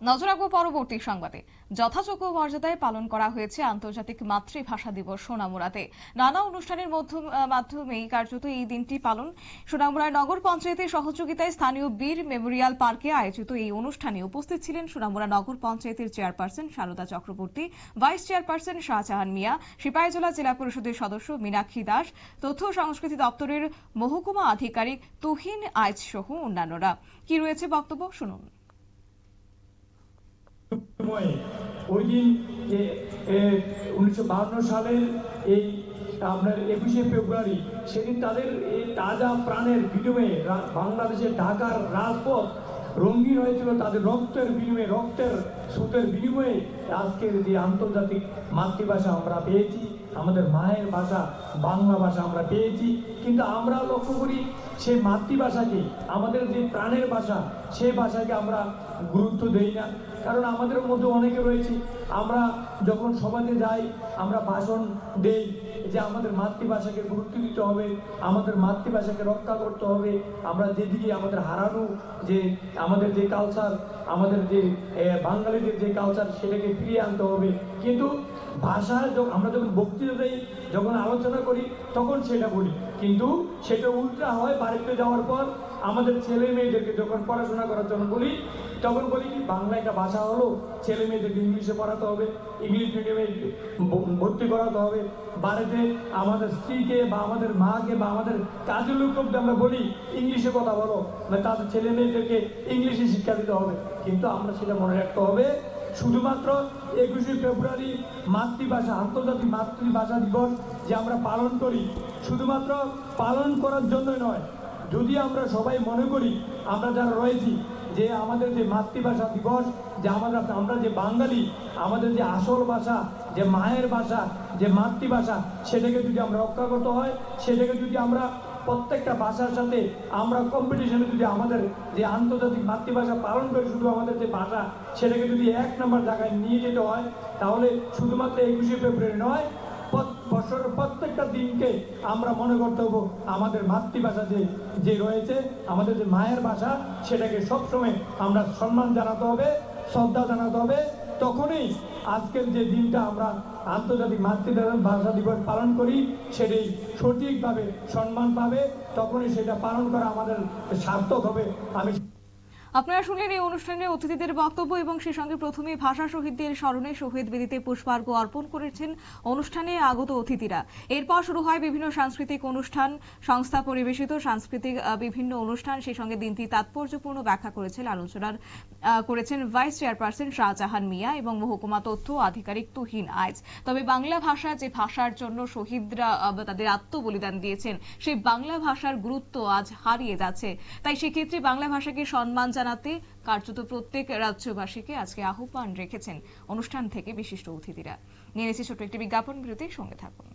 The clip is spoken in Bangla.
নজর রাখব পরবর্তী সংবাদে। যথাযোগ্য মর্যাদায় পালন করা হয়েছে আন্তর্জাতিক মাতৃভাষা দিবস সোনামুড়াতে। নানা অনুষ্ঠানের মাধ্যমে কার্যত এই দিনটি পালন। সোনামুড়ার নগর পঞ্চায়েতের সহযোগিতায় স্থানীয় বীর মেমোরিয়াল পার্কে আয়োজিত এই অনুষ্ঠানে উপস্থিত ছিলেন সোনামুড়া নগর পঞ্চায়েতের chairperson Sarada Chakraborty, vice chairperson Shahjahan Mia, Sepahijala জেলা পরিষদের সদস্য মীনাক্ষী দাস, তথ্য সংস্কৃতি দপ্তরের মহকুমা আধিকারিক তুহিন আইচ সহ অন্যান্যরা। কি রয়েছে বক্তব্য? শুনুন। সময়ে ওই দিন উনিশশো সালের এই আপনার একুশে ফেব্রুয়ারি, সেদিন তাদের এই তাজা প্রাণের বিনিময়ে বাংলাদেশের ঢাকার রাজপথ রঙিন হয়েছিল তাদের রক্তের বিনিময়ে, রক্তের স্রোতের বিনিময়ে আজকের যে আন্তর্জাতিক মাতৃভাষা আমরা পেয়েছি, আমাদের মায়ের ভাষা, বাংলা ভাষা আমরা পেয়েছি। কিন্তু আমরা লক্ষ্য করি সেই মাতৃভাষাকে, আমাদের যে প্রাণের ভাষা, সে ভাষাকে আমরা গুরুত্ব দেই না। কারণ আমাদের মধ্যে অনেকে রয়েছে, আমরা যখন সমাজে যাই, আমরা ভাষণ দেই যে আমাদের মাতৃভাষাকে গুরুত্ব দিতে হবে, আমাদের মাতৃভাষাকে রক্ষা করতে হবে, আমরা যেদিকে আমাদের হারানো, যে আমাদের যে কালচার আমাদের যে বাঙালিদের যে কালচার সেটাকে ফিরিয়ে আনতে হবে। কিন্তু ভাষা য- আমরা যখন বক্তৃতা দেই, যখন আলোচনা করি, তখন সেটা বলি। কিন্তু সেটা উল্টা হয় বাড়িতে যাওয়ার পর, আমাদের ছেলে মেয়েদেরকে যখন পড়াশোনা করার জন্য বলি, তখন বলি কি, বাংলা একটা ভাষা হলো, ছেলে মেয়েদেরকে ইংলিশে পড়াতে হবে ইংলিশ মিডিয়ামে ভর্তি করাতে হবে। বাড়িতে আমাদের স্ত্রীকে বা আমাদের মাকে বা আমাদের কাজের লোককে আমরা বলি, ইংলিশে কথা বলো। না তাদের ছেলে মেয়েদেরকে ইংলিশে শিক্ষা দিতে হবে। কিন্তু আমরা সেটা মনে রাখতে হবে, শুধুমাত্র একুশে ফেব্রুয়ারি মাতৃভাষা, আন্তর্জাতিক মাতৃভাষা দিবস যে আমরা পালন করি, শুধুমাত্র পালন করার জন্যই নয়। যদি আমরা সবাই মনে করি, আমরা যারা রয়েছি যে আমাদের যে মাতৃভাষা দিবস, যে আমাদের আমরা যে বাঙালি, আমাদের যে আসল ভাষা, যে মায়ের ভাষা, যে মাতৃভাষা, সেটাকে যদি আমরা রক্ষা করতে হয়, সেটাকে যদি আমরা প্রত্যেকটা ভাষার সাথে আমরা কম্পিটিশনে যদি আমাদের যে আন্তর্জাতিক মাতৃভাষা পালন করে শুধু আমাদের যে ভাষা, সেটাকে যদি এক নম্বর জায়গায় নিয়ে যেতে হয়, তাহলে শুধুমাত্র একুশে ফেব্রুয়ারি নয় বছরের প্রত্যেকটা দিনকে আমরা মনে করতে হব আমাদের মাতৃভাষা যে যে রয়েছে, আমাদের যে মায়ের ভাষা, সেটাকে সবসময় আমরা সম্মান জানাতে হবে, শ্রদ্ধা জানাতে হবে। তখনই আজকের যে দিনটা আমরা আন্তর্জাতিক মাতৃভাষা ভাষা দিবস পালন করি সেটাই সঠিকভাবে সম্মান পাবে। তখনই সেটা পালন করা আমাদের সার্থক হবে। আমি আপনারা শুনলেন এই অনুষ্ঠানে অতিথিদের বক্তব্য এবং সেই সঙ্গে প্রথমে ভাষা শহীদদের স্মরণে শহীদ বেদিতে পুষ্পার্ঘ্য অর্পণ করেছেন অনুষ্ঠানে আগত অতিথিরা। এরপর শুরু হয় বিভিন্ন সাংস্কৃতিক অনুষ্ঠান, সংস্থা পরিবেশিত সাংস্কৃতিক বিভিন্ন অনুষ্ঠান, সেই সঙ্গে দিনটি তাৎপর্যপূর্ণ ব্যাখ্যা করেছেন, আলোচনার করেছেন ভাইস চেয়ারপারসন শাহজাহান মিয়া এবং মহকুমা তথ্য আধিকারিক তুহিন আইজ। তবে বাংলা ভাষা যে ভাষার জন্য শহীদরা তাদের আত্মবলিদান দিয়েছেন, সেই বাংলা ভাষার গুরুত্ব আজ হারিয়ে যাচ্ছে। তাই সেক্ষেত্রে বাংলা ভাষাকে সম্মান জানাতে কার্যত প্রত্যেক রাজ্যবাসীকে আজকে আহ্বান রেখেছেন অনুষ্ঠান থেকে বিশিষ্ট অতিথিরা। নিয়ে এসেছি ছোট্ট একটি বিজ্ঞাপন বিরতির সঙ্গে থাকুন।